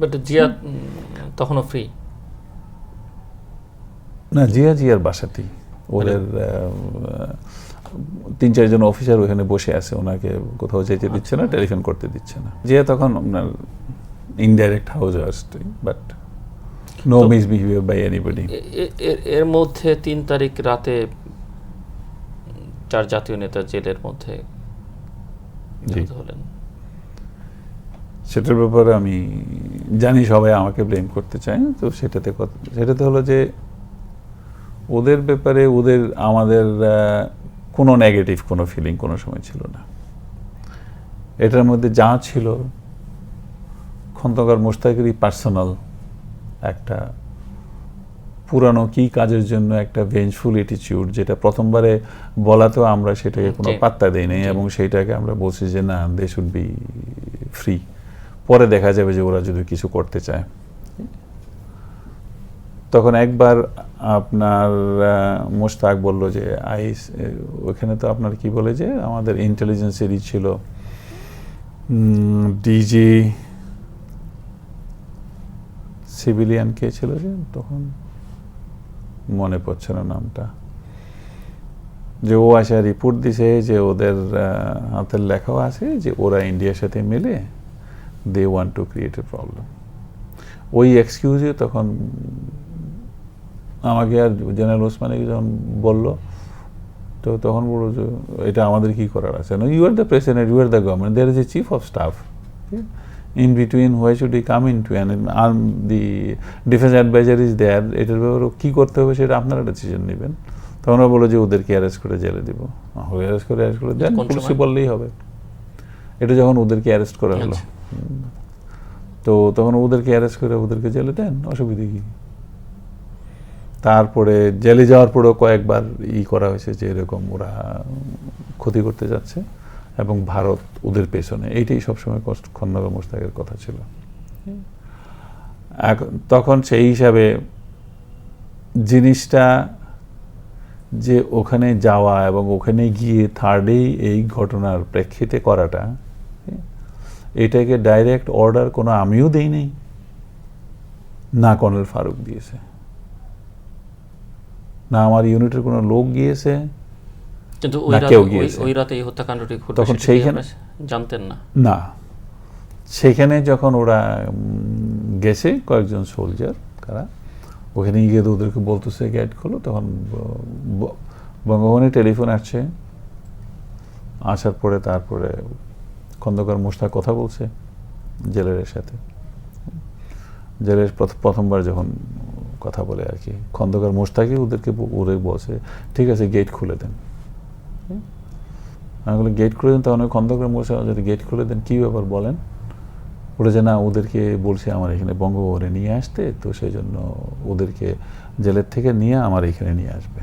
But Zia তখনও free না জিয়া জিয়ার বাসাতেই। ওদের তিন চারজন অফিসার ওখানে বসে আছে ওনাকে কোথাও যেতে দিচ্ছে না টেলিফোন করতে দিচ্ছে না। জিয়া তখন আপনার indirect house arrest but no misbehaviour by anybody এর- এর মধ্যে তিন তারিখ রাতে চার জাতীয় নেতা জেলের মধ্যে। হলেন। সেটার ব্যাপারে আমি জানি সবাই আমাকে ব্লেম করতে চায় তো সেটাতে কথা- সেটাতে হলো যে ওদের ব্যাপারে ওদের আমাদের কোনো নেগেটিভ কোনো ফিলিং কোনো সময় ছিল না। এটার মধ্যে যা ছিল খন্দকার মোস্তাকেরই পার্সোনাল একটা পুরানো কি কাজের জন্য একটা ভেঞ্জফুল অ্যাটিচিউড যেটা প্রথমবারে বলাতেও আমরা সেটাকে কোনো পাত্তা দেই নাই এবং সেইটাকে আমরা বলছি যে না দে শুড বি ফ্রি পরে দেখা যাবে যে ওরা যদি কিছু করতে চায়। তখন একবার আপনার মোশতাক বলল যে আইস ওখানে তো আপনার কি বলে যে, আমাদের ইন্টেলিজেন্সেরই ছিল। ডিজি সিভিলিয়ান কে ছিল যে, তখন মনে পড়ছে না নামটা। যে ও আসে রিপোর্ট দিছে যে ওদের হাতের লেখাও আছে যে ওরা ইন্ডিয়ার সাথে মিলে। They want to create a problem ওই এক্সকিউজে তখন আমাকে আর জেনারেল ওসমানিকে যখন বলল তো তখন বলল যে এটা আমাদের কি করার আছে? না you are the president you are the government there is a chief of staff in between why should I come in to an and the defence adviser is there এটার ব্যাপারে কী করতে হবে সেটা আপনারা ডিসিশন নেবেন। তখন বলল যে ওদেরকে অ্যারেস্ট করে জেলে দিব। অ্যারেস্ট করে অ্যারেস্ট করে দেন পুলিশে? বললেই হবে। এটা যখন ওদেরকে অ্যারেস্ট করা হলো আচ্ছা। তো তখন ওদেরকে অ্যারেস্ট করে ওদেরকে জেলে দেন, অসুবিধে কি? তারপরে জেলে যাওয়ার পরেও কয়েকবার ই করা হয়েছে যে এরকম ওরা ক্ষতি করতে যাচ্ছে এবং ভারত ওদের পেছনে, এইটাই সবসময় কষ্ট খন্দকার মোস্তাকের কথা ছিল। তখন সেই হিসাবে জিনিসটা যে ওখানে যাওয়া এবং ওখানে গিয়ে থার্ডেই এই ঘটনার প্রেক্ষিতে করাটা এটাকে ডাইরেক্ট অর্ডার কোনো আমিও দেই নাই। না কর্নেল ফারুক দিয়েছে। না আমার ইউনিটের কোনো লোক গিয়েছে। কিন্তু ওই না, রাতে ওই- রাতে এই হত্যাকাণ্ডটি ঘটবে তখন সেইখানে- জানতেন না। না। সেখানে যখন ওরা গেছে কয়েকজন সোলজার কারা ওখানে গিয়ে তো ওদেরকে বলতেছে গেট খোলো তখন বঙ্গভবনে টেলিফোন আসছে। আসার পরে তারপরে খন্দকার মোস্তাক কথা বলছে জেলের সাথে। জেলের প্রথমবার যখন কথা বলে আর কি, খন্দকার মোস্তাকে ওদেরকে ওরে বলছে, ঠিক আছে গেট খুলে দেন? আমি বলি গেট খুলে দেন? তখন খন্দকার মোস্তাক যদি গেট খুলে দেন, কী ব্যাপার বলেন? ওরা যে, না, ওদেরকে বলছে আমার এখানে বঙ্গভবনে নিয়ে আসতে, তো সেই জন্য ওদেরকে জেলের থেকে নিয়ে আমার এখানে নিয়ে আসবে।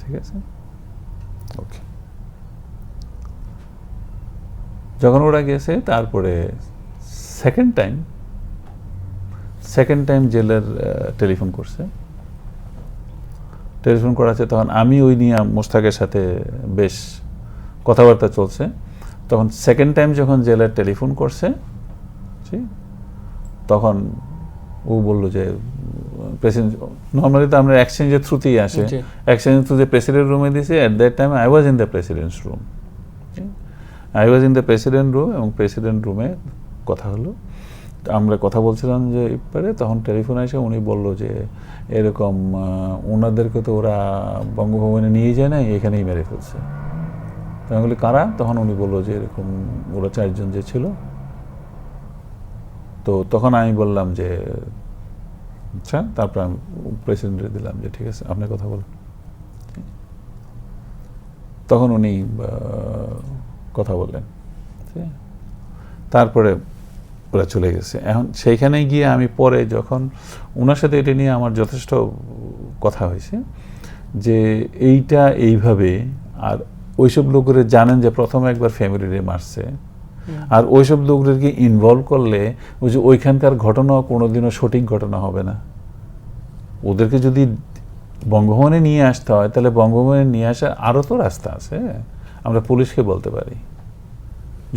ঠিক আছে? ওকে। যখন ওরা গেছে তারপরে সেকেন্ড টাইম সেকেন্ড টাইম জেলের টেলিফোন করছে। টেলিফোন করাছে তখন আমি ওই নিয়ে মোস্তাকের সাথে বেশ কথাবার্তা চলছে। তখন সেকেন্ড টাইম যখন জেলের টেলিফোন করছে তখন ও বলল যে প্রেসিডেন্ট নর্মালি তো আমরা এক্সচেঞ্জের থ্রুতেই আসে। এক্সচেঞ্জের থ্রুতে প্রেসিডেন্ট রুমে দিয়েছে at that time I was in the president's room I was in the president room এবং প্রেসিডেন্ট রুমে কথা হলো। আমরা কথা বলছিলাম যে, এবারে? তখন টেলিফোন এসে উনি বলল যে, এরকম ওনাদেরকে তো ওরা বঙ্গভবনে নিয়ে যায় না এখানেই মেরে ফেলছে। তো আমি বলি, কারা? তখন উনি বলল যে, এরকম ওরা চারজন যে ছিল। তো তখন আমি বললাম যে আচ্ছা তারপর আমি প্রেসিডেন্টে দিলাম যে, ঠিক আছে, আপনি কথা বলেন। তখন উনি কথা বললেন। তারপরে ওরা চলে গেছে। এখন সেইখানে গিয়ে আমি পরে যখন ওনার সাথে এটা নিয়ে আমার যথেষ্ট কথা হয়েছে যে এইটা এইভাবে আর ওইসব লোকেরা জানেন যে প্রথমে একবার ফ্যামিলিরে মারছে। আর ওইসব লোকদেরকে ইনভলভ করলে ওই যে ওইখানকার ঘটনা কোনোদিনও সঠিক ঘটনা হবে না। ওদেরকে যদি বঙ্গভবনে নিয়ে আসতে হয় তাহলে বঙ্গভবনে নিয়ে আসার আরও তো রাস্তা আছে। আমরা পুলিশকে বলতে পারি।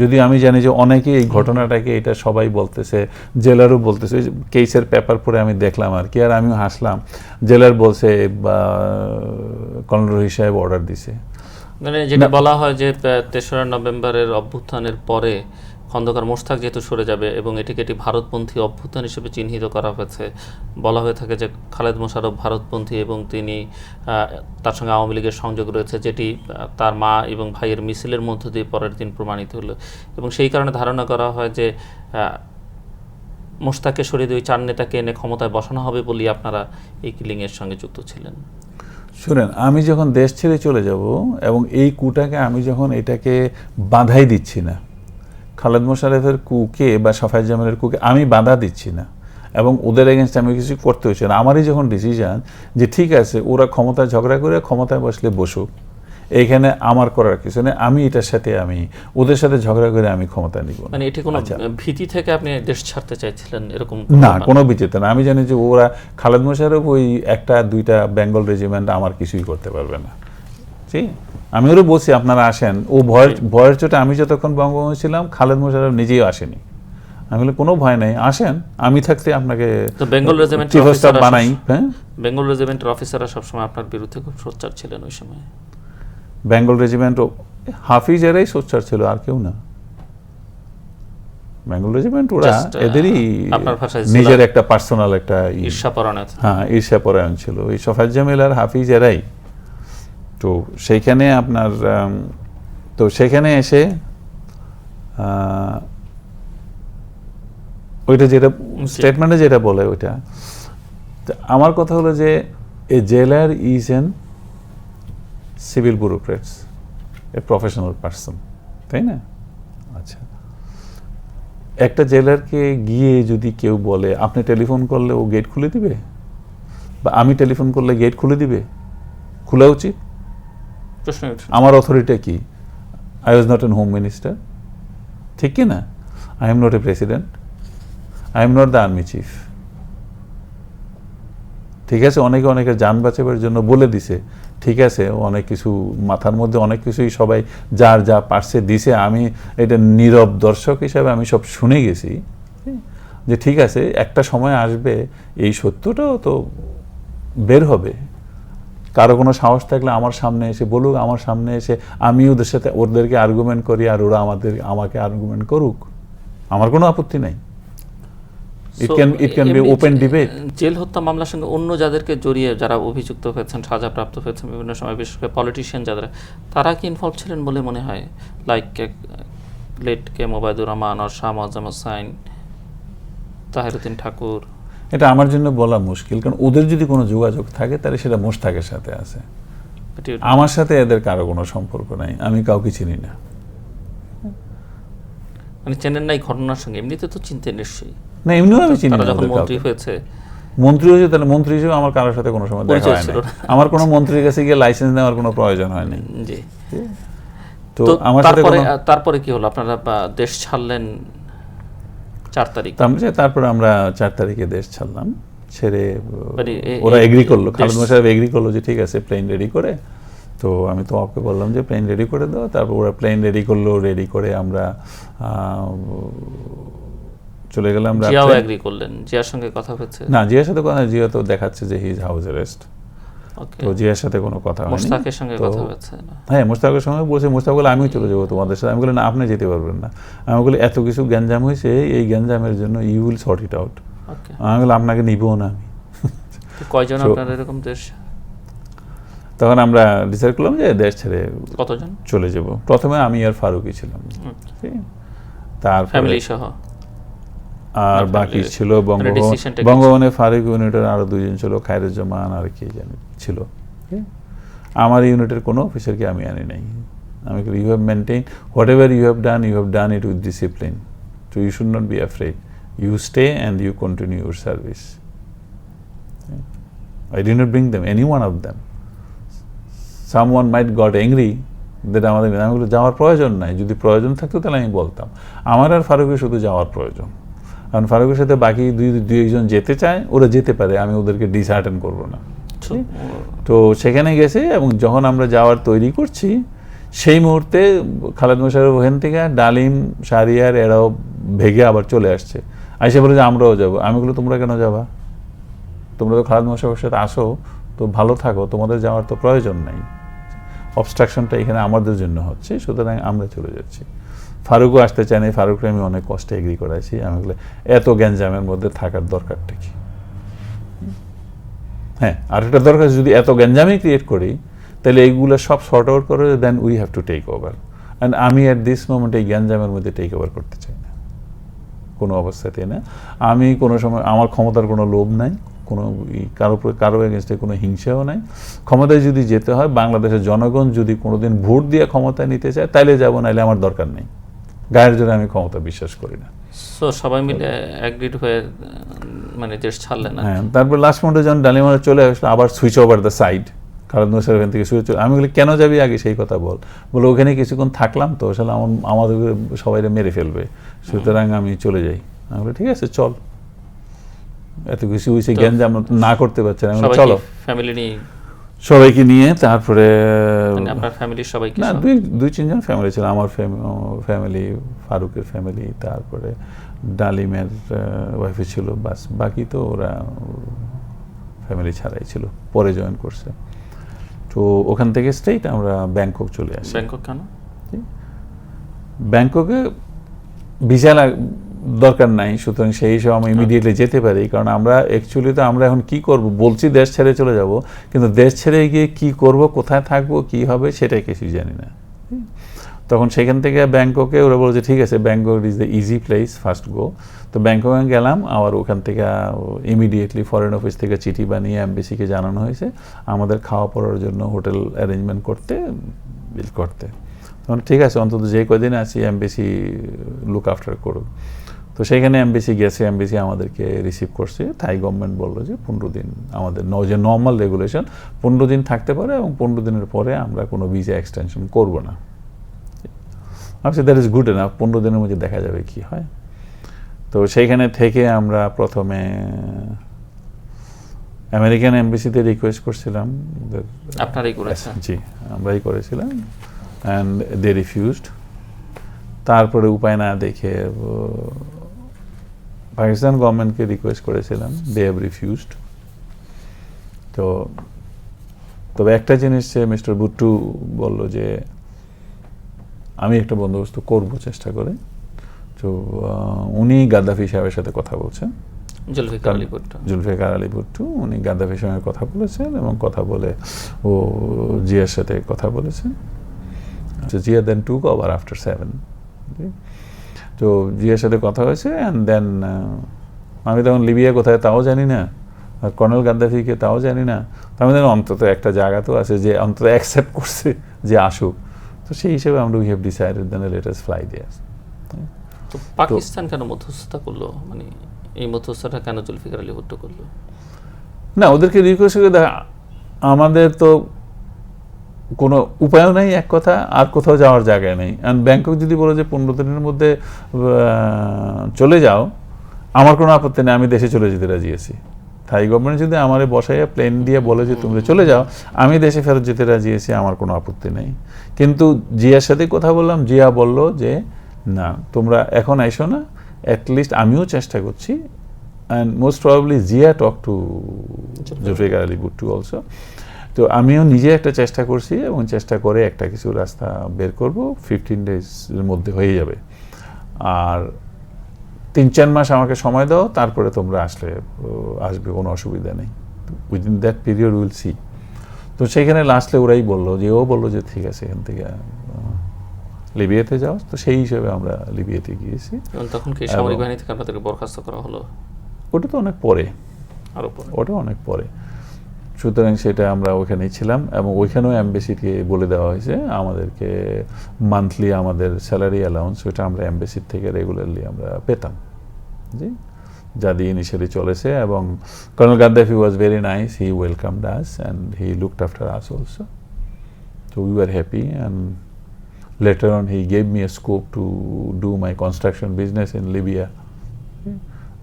যদি আমি জানি যে অনেকে এই ঘটনাটাকে এটা সবাই বলতেছে জেলারও বলতেছে কেসের পেপার পরে আমি দেখলাম আর কি আর আমিও হাসলাম। জেলার বলছে বা কর্নেল রহিত সাহেব অর্ডার দিছে। মানে যেটা বলা হয় যে তেসরা নভেম্বরের অভ্যুত্থানের পরে খন্দকার মোশতাক যেহেতু সরে যাবে এবং এটিকে একটি ভারতপন্থী অভ্যুত্থান হিসেবে চিহ্নিত করা হয়েছে, বলা হয়ে থাকে যে খালেদ মোশারফ ভারতপন্থী এবং তিনি তার সঙ্গে আওয়ামী লীগের সংযোগ রয়েছে, যেটি তার মা এবং ভাইয়ের মিছিলের মধ্য দিয়ে পরের দিন প্রমাণিত হলো। এবং সেই কারণে ধারণা করা হয় যে মোশতাককে সরিয়ে দিয়ে চার নেতাকে এনে ক্ষমতায় বসানো হবে বলেই আপনারা এই কিলিংয়ের সঙ্গে যুক্ত ছিলেন। শুনেন, আমি যখন দেশ ছেড়ে চলে যাব এবং এই কুটাকে আমি যখন এটাকে বাধাই দিচ্ছি না খালেদ মোশারেফের কুকে বা সাফাই জামালের কুকে আমি বাধা দিচ্ছি না। এবং ওদের এগেনস্ট আমি কিছু করতে হচ্ছে না। আমারই যখন ডিসিশন যে ঠিক আছে ওরা ক্ষমতায় ঝগড়া করে ক্ষমতায় বসলে বসুক এইখানে আমার করার কিছু নেই। আমি এটার সাথে আমি ওদের সাথে ঝগড়া করে আমি ক্ষমতা নিব মানে এটি কোনো আচ্ছা। ভীতি থেকে আপনি দেশ ছাড়তে চাইছিলেন এরকম না কোনো বিচিত্র না। আমি জানি যে ওরা খালেদ মোশারফ ওই একটা দুইটা বেঙ্গল রেজিমেন্ট আমার কিছুই করতে পারবে না। ঠিক আমি ওরও বলছি আপনারা আসেন। ও ভয়ের ভয়ের চোটে আমি যতক্ষণ বঙ্গবন্ধু ছিলাম খালেদ মোশারফ নিজেই আসেনি। আমি বলি কোনো ভয় নেই আসেন আমি থাকতে আপনাকে তো বেঙ্গল রেজিমেন্টের চিফ অফ স্টাফ অফিসাররা বানাই হ্যাঁ? বেঙ্গল রেজিমেন্টের অফিসাররা সবসময় আপনার বিরুদ্ধে খুব সোচ্চার ছিলেন ওই সময়। বেঙ্গল রেজিমেন্ট হাফিজ এরাই সোচ্চার ছিল আর কেউ না। বেঙ্গল রেজিমেন্ট ওরা এদেরই নিজের একটা পার্সোনাল একটা ঈর্ষাপরায়ণ হ্যাঁ ঈর্ষাপরায়ণ ছিল। এই সফাজ জামিল আর হাফিজ এরাই। তো সেইখানে আপনার তো সেখানে এসে ওইটা যেটা স্টেটমেন্টে যেটা বলে ওইটা আমার কথা হলো যে a jailer is an civil bureaucrats a professional person তাই না? আচ্ছা একটা জেলারকে গিয়ে যদি কেউ বলে আপনি টেলিফোন করলে ও গেট খুলে দিবে? বা আমি টেলিফোন করলে গেট খুলে দিবে? খোলা উচিত? আমার অথরিটি কি? I was not an home minister ঠিক কি না? I am not a president I am not the army chief ঠিক আছে, অনেকে অনেকের যান বাঁচাবার জন্য বলে দিছে। ঠিক আছে, অনেক কিছু মাথার মধ্যে অনেক কিছুই সবাই যার যা পারছে দিছে। আমি এটা নীরব দর্শক হিসাবে আমি সব শুনে গেছি। যে ঠিক আছে, একটা সময় আসবে, এই সত্যটাও তো বের হবে। কারও কোনো সাহস থাকলে আমার সামনে এসে বলুক আমার সামনে এসে আমি ওদের সাথে ওদেরকে আর্গুমেন্ট করি আর ওরা আমাদের আমাকে আর্গুমেন্ট করুক। আমার কোনো আপত্তি নাই। It can it can be open debate jail হত্যা মামলার সঙ্গে অন্য যাদেরকে জড়িয়ে যারা অভিযুক্ত হয়েছেন সাজাপ্রাপ্ত হয়েছেন বিভিন্ন সময় বিশেষ করে পলিটিশিয়ান যারা তারা কি ইনভলভ ছিলেন বলে মনে হয়? Like late K Mobaidur Rahman আর শাহ মোয়াজ্জম হোসাইন তাহিরুদ্দিন ঠাকুর এটা আমার জন্য বলা মুশকিল কারণ ওদের যদি কোনো যোগাযোগ থাকে তাহলে সেটা মোশতাকের সাথে আছে। আমার সাথে এদের কারও কোনো সম্পর্ক নাই আমি কাউকে চিনি না। মানে চেনেন নাই ঘটনার সঙ্গে এমনিতে তো চিনতে নিশ্চয়ই। না এমনিও আমি চিনি না যখন মন্ত্রী। হয়েছে। মন্ত্রী হয়েছে তাহলে মন্ত্রী হিসেবে আমার কারোর সাথে কোনো সময় দেখা হয়। আমার কোনো মন্ত্রীর কাছে গিয়ে লাইসেন্স নেওয়ার কোনো প্রয়োজন হয়নি জি। তো তো আমার সাথে তারপরে কি হলো? আপনারা দেশ ছাড়লেন চার তারিখ। তারপরে তারপরে আমরা চার তারিখে দেশ ছাড়লাম ছেড়ে মানে ওরা এগ্রি করল। খালেদ মোশারফ এগ্রি করল যে ঠিক আছে প্লেন রেডি করে। তো আমি তো ওকে বললাম যে প্লেন রেডি করে দাও তারপর ওরা প্লেন রেডি করল রেডি করে আমরা চলে গেলাম জিয়াও রাত্রে। এগ্রি করলেন। জিয়ার সঙ্গে কথা হচ্ছে না জিয়ার সাথে কথা জিয়া তো দেখাচ্ছে যে হিজ হাউস অ্যারেস্ট ওকে তো জিয়ার সাথে কোনো কথা হয়নি। মোশতাকের সঙ্গে কথা হয়েছে হ্যাঁ মুস্তাকের সঙ্গে বলছে মুস্তাক বলে আমিও চলে যাব তোমাদের সাথে। আমি বলি না আপনি যেতে পারবেন না। আমি বলি এত কিছু গ্যাঞ্জাম হয়েছে এই গ্যাঞ্জামের জন্য you will sort it out আমি বলি আপনাকে নিবও না আমি। কয়জন আপনার এরকম দেশ? তখন আমরা ডিসাইড করলাম যে দেশ ছেড়ে কতজন? চলে যাব। প্রথমে আমি আর ফারুকই ছিলাম। ঠিক? তারপরে ফ্যামিলি সহ? আর বাকি ছিল বঙ্গভবন বঙ্গভবনে ফারুক ইউনিটের আরও দুইজন ছিল খায়রুজ্জামান আর কি জানি ছিল। আমার ইউনিটের কোনো অফিসারকে আমি আনি নাই। আমি you have maintain whatever you have done you have done it with discipline তো you should not be afraid you stay and you continue your service I did not bring them any one of them someone might got angry যেটা আমাদের আমি যাওয়ার প্রয়োজন নাই। যদি প্রয়োজন থাকতো তাহলে আমি বলতাম। আমার আর ফারুকের শুধু যাওয়ার প্রয়োজন। কারণ ফারুকের সাথে বাকি দুই দুই একজন যেতে চায় ওরা যেতে পারে আমি ওদেরকে ডিসহার্টেন করব না। তো সেখানে গেছে এবং যখন আমরা যাওয়ার তৈরি করছি সেই মুহূর্তে খালেদ মোশারফ ওখান থেকে ডালিম সারিয়ার এরাও ভেগে আবার চলে আসছে। আইসে বলে যে আমরাও যাব। আমি বলি তোমরা কেন যাবা? তোমরা তো খালেদ মোশারফের সাথে আসো তো ভালো থাকো তোমাদের যাওয়ার তো প্রয়োজন নাই। অবস্ট্রাকশনটা এখানে আমাদের জন্য হচ্ছে সুতরাং আমরা চলে যাচ্ছি। ফারুকও আসতে চায় না ফারুককে আমি অনেক কষ্টে এগ্রি করাইছি। আমি বলে, এত গ্যাঞ্জামের মধ্যে থাকার দরকারটা কি? হ্যাঁ আর একটা দরকার যদি এত গ্যাঞ্জামই ক্রিয়েট করি, তাহলে এইগুলো সব শর্ট আউট করে দেন we have to take over and আমি অ্যাট দিস মোমেন্ট এই গ্যাঞ্জামের মধ্যে টেক ওভার করতে চাই না। কোনো অবস্থাতে না। আমি কোনো সময়, আমার ক্ষমতার কোনো লোভ নাই, কোনো কারও কারও এগেনস্টে কোনো হিংসাও নাই। ক্ষমতায় যদি যেতে হয়, বাংলাদেশের জনগণ যদি কোনোদিন ভোট দিয়ে ক্ষমতায় নিতে চায়, তাইলে যাব নাহলে আমার দরকার নেই। গায়ের জোরে আমি ক্ষমতা বিশ্বাস করি না। সো সবাই মিলে অ্যাগ্রিড হয়ে মানে দেশ ছাড়লেন হ্যাঁ তারপর লাস্ট মোমেন্টে যখন ডালিমারে চলে আসলো আবার switch over the side Khaled এখান থেকে সুইচ আমি বলি কেন যাবি আগে সেই কথা বল। বলে ওখানে কিছুক্ষণ থাকলাম তো আসলে আমার আমাদের সবাই মেরে ফেলবে। সুতরাং আমি চলে যাই। আমি বলি ঠিক আছে চল। এত কিছু হয়েছে জ্ঞান যে আমরা না করতে পারছি না। চলো। ফ্যামিলি নিয়ে সবাইকে নিয়ে তারপরে মানে আপনার ফ্যামিলির সবাইকে না দুই দুই তিনজন ফ্যামিলি ছিল আমার ফ্যামিলি ফারুকের ফ্যামিলি তারপরে ডালিমের ওয়াইফে ছিল বাস বাকি তো ওরা ফ্যামিলি ছাড়াই ছিল পরে জয়েন করছে। তো ওখান থেকে স্ট্রেইট আমরা ব্যাংকক চলে আসি। ব্যাংকক কেন? ব্যাংককে ভিসা লাগ- দরকার নাই সুতরাং সেই হিসেবে আমি ইমিডিয়েটলি যেতে পারি। কারণ আমরা অ্যাকচুয়ালি তো আমরা এখন কি করব? বলছি দেশ ছেড়ে চলে যাব কিন্তু দেশ ছেড়ে গিয়ে কি করব? কোথায় থাকব? কি হবে? সেটাই কিছুই জানি না। তখন সেখান থেকে ব্যাংককে ওরা বলছে ঠিক আছে Bangkok is the easy place first go তো ব্যাংককে গেলাম আবার ওখান থেকে ইমিডিয়েটলি ফরেন অফিস থেকে চিঠি বানিয়ে এমবিসিকে জানানো হয়েছে। আমাদের খাওয়া পড়ার জন্য হোটেল অ্যারেঞ্জমেন্ট করতে বিল করতে। তখন ঠিক আছে অন্তত যে কদিন আছি এমবিসি লুক আফটার করুক। তো সেখানে এমবিসি গেছে এমবিসি আমাদেরকে রিসিভ করছে। থাই গভর্নমেন্ট বলল যে পনেরো দিন আমাদের ন- যে নর্মাল রেগুলেশন পনেরো দিন থাকতে পারে এবং পনেরো দিনের পরে আমরা কোনো ভিসা এক্সটেনশন করব না। আমি দ্যাট ইজ গুড এনাফ পনেরো দিনের মধ্যে দেখা যাবে কি হয়? তো সেইখানে থেকে আমরা প্রথমে আমেরিকান এমবিসিতে রিকোয়েস্ট করছিলাম। আপনারাই করেছেন জি আমরাই করেছিলাম। অ্যান্ড দে রিফিউজড তারপরে উপায় না দেখে পাকিস্তান গভর্নমেন্টকে রিকোয়েস্ট করেছিলাম দে হ্যাভ রিফিউজড তো তবে একটা জিনিস যে মিস্টার বুট্টু বলল যে আমি একটা বন্দোবস্ত করব চেষ্টা করে। তো উনি গাদ্দাফি সাহেবের সাথে কথা বলছেন। জুলফিকার আলী ভুট্টো। উনি গাদ্দাফির সঙ্গে কথা বলেছেন এবং কথা বলে ও জিয়ার সাথে কথা বলেছেন। Zia then took over after seven তো জিয়ার সাথে কথা হয়েছে অ্যান্ড দেন আমি তখন লিবিয়া কোথায় তাও জানি না আর কর্নেল গাদ্দাফিকে তাও জানি না। তো আমি জানি অন্তত একটা জায়গা তো আছে যে অন্তত অ্যাকসেপ্ট করছে যে আসুক। তো সেই হিসেবে আমরা we have decided then latest fly দিয়ে তো পাকিস্তান কেন মধ্যস্থতা করল? মানে এই মধ্যস্থতা কেন জুলফিকার আলী ভুট্টো করল? না ওদেরকে রিকোয়েস্ট করে দেখা আমাদের তো কোনো উপায়ও নেই এক কথা আর কোথাও যাওয়ার জায়গায় নেই। অ্যান্ড ব্যাংকক যদি বলো যে পনেরো দিনের মধ্যে চলে যাও আমার কোনো আপত্তি নেই আমি দেশে চলে যেতে রাজি আছি। থাই গভর্নমেন্ট যদি আমার বসাইয়া প্লেন দিয়ে বলে যে তুমি চলে যাও আমি দেশে ফেরত যেতে রাজি আছি আমার কোনো আপত্তি নেই। কিন্তু জিয়ার সাথে কথা বললাম জিয়া বলল যে না তোমরা এখন আইসো না অ্যাটলিস্ট আমিও চেষ্টা করছি। And most probably Zia talk to Zulfikar Ali Bhutto also তো আমিও নিজে একটা চেষ্টা করছি এবং চেষ্টা করে একটা কিছু রাস্তা বের করব। ফিফটিন ডেজের মধ্যে হয়ে যাবে। আর তিন চার মাস আমাকে সময় দাও তারপরে তোমরা আসলে আসবে কোনো অসুবিধা নেই। Within that period will see তো সেখানে লাস্টে ওরাই বলল যে ও বলল যে ঠিক আছে এখান থেকে লিবিয়াতে যাও। তো সেই হিসেবে আমরা লিবিয়াতে গিয়েছি। তখন কি সামরিক বাহিনী থেকে আপনাদেরকে বরখাস্ত করা হলো? ওটা তো অনেক পরে। আরও পরে। ওটা অনেক পরে। সুতরাং সেটা আমরা ওখানেই ছিলাম এবং ওইখানেও অ্যাম্বাসিকে বলে দেওয়া হয়েছে, আমাদেরকে মান্থলি আমাদের স্যালারি অ্যালাউন্স ওইটা আমরা অ্যাম্বাসির থেকে রেগুলারলি আমরা পেতাম। জি? যা দিয়ে ইনিশিয়ালি চলেছে এবং colonel Gaddafi was very nice he welcome us and he looked after us also তো we are happy and later on he gave me a scope to do my construction business in libya.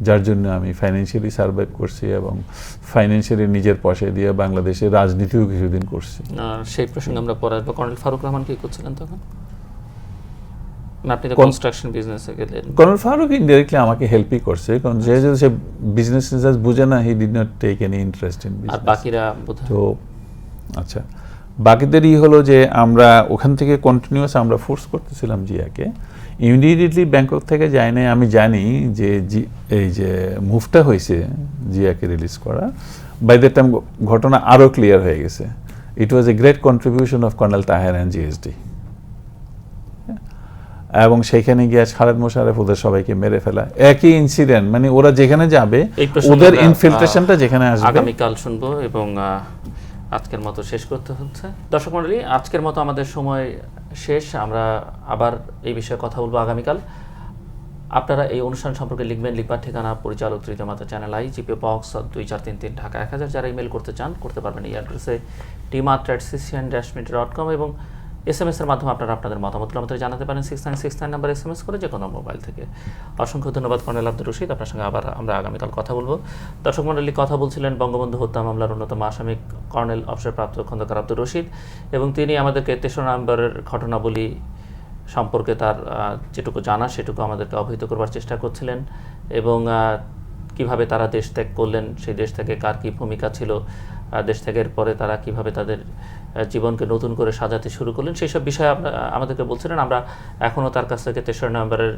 যার জন্য আমি financially survive করছি এবং financially নিজের পয়সা দিয়ে বাংলাদেশে রাজনীতিও কিছুদিন করছি। আর সেই প্রসঙ্গে আমরা পরে আসব। কর্নেল ফারুক রহমান কি করছিলেন তখন? না আপনি তো কনস্ট্রাকশন বিজনেসে গেলেন। কর্নেল ফারুক ইনডাইরেক্টলি আমাকে হেল্পই করছে কারণ যেহেতু সে বিজনেস বুঝে না he did not take any interest in আর বাকিরা তো আচ্ছা। বাকিদেরই হলো যে আমরা ওখান থেকে কন্টিনিউয়াস আমরা ফোর্স করতেছিলাম জিয়াকে। ইমিডিয়েটলি ব্যাংকক থেকে যায় নাই আমি জানি যে এই যে মুভটা হয়েছে জিয়াকে রিলিজ করা বাই দ্য টাইম ঘটনা আরও ক্লিয়ার হয়ে গেছে। It was a great contribution of colonel Taher and JSD এবং সেখানে গিয়ে খালেদ মোশারেফ ওদের সবাইকে মেরে ফেলা। একই ইনসিডেন্ট মানে ওরা যেখানে যাবে ওদের ইনফিলট্রেশনটা যেখানে আসবে। আগামীকাল শুনব এবং আজকের মতো শেষ করতে হচ্ছে। দর্শক মণ্ডলী, আজকের মতো আমাদের সময় শেষ। আমরা আবার এই বিষয়ে কথা বলব আগামীকাল। আপনারা এই অনুষ্ঠান সম্পর্কে লিখবেন লিখবার ঠিকানা পরিচালক তৃতীয় মাতা চ্যানেল আই জিপে বক্স দুই চার তিন তিন, ঢাকা এক হাজার। যারা ইমেল করতে চান, করতে পারবেন এই অ্যাড্রেসে টিমাত্রা অ্যাট সিসিয়ান ডট কম এবং এস এম এর মাধ্যমে আপনারা আপনাদের মতামতগুলো আমাদের জানাতে পারেন। Six nine six nine number S M S করে যে কোনো মোবাইল থেকে। অসংখ্য ধন্যবাদ, কর্নেল আব্দুর রশিদ। আপনার সঙ্গে আবার আমরা আগামীকাল কথা বলব। দর্শক মণ্ডলী, কথা বলছিলেন বঙ্গবন্ধু হত্যা মামলার অন্যতম আসামি কর্নেল অবসরপ্রাপ্ত খন্দকার আব্দুর রশিদ এবং তিনি আমাদেরকে তেসরা নভেম্বরের ঘটনাবলী সম্পর্কে তার যেটুকু জানা, সেটুকু আমাদেরকে অবহিত করবার চেষ্টা করছিলেন এবং কীভাবে তারা দেশ ত্যাগ করলেন, সেই দেশ থেকে কার কী ভূমিকা ছিল দেশ ত্যাগের পরে তারা কীভাবে তাদের জীবনকে নতুন করে সাজাতে শুরু করলেন। সেই সব বিষয়ে আমাদেরকে বলছিলেন, আমরা এখনও তার কাছ থেকে তেসরা নভেম্বরের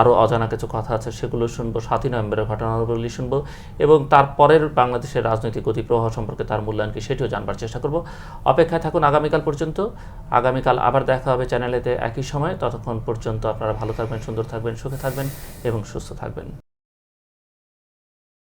আরও অজানা কিছু কথা আছে, সেগুলো শুনব, সাতই নভেম্বরের ঘটনাগুলি শুনব এবং তারপরের বাংলাদেশের রাজনৈতিক গতি প্রবাহ সম্পর্কে তার মূল্যায়ন কি সেটিও জানবার চেষ্টা করব। অপেক্ষায় থাকুন আগামীকাল পর্যন্ত। আগামীকাল আবার দেখা হবে চ্যানেলেতে একই সময়। ততক্ষণ পর্যন্ত আপনারা ভালো থাকবেন, সুন্দর থাকবেন, সুখে থাকবেন এবং সুস্থ থাকবেন।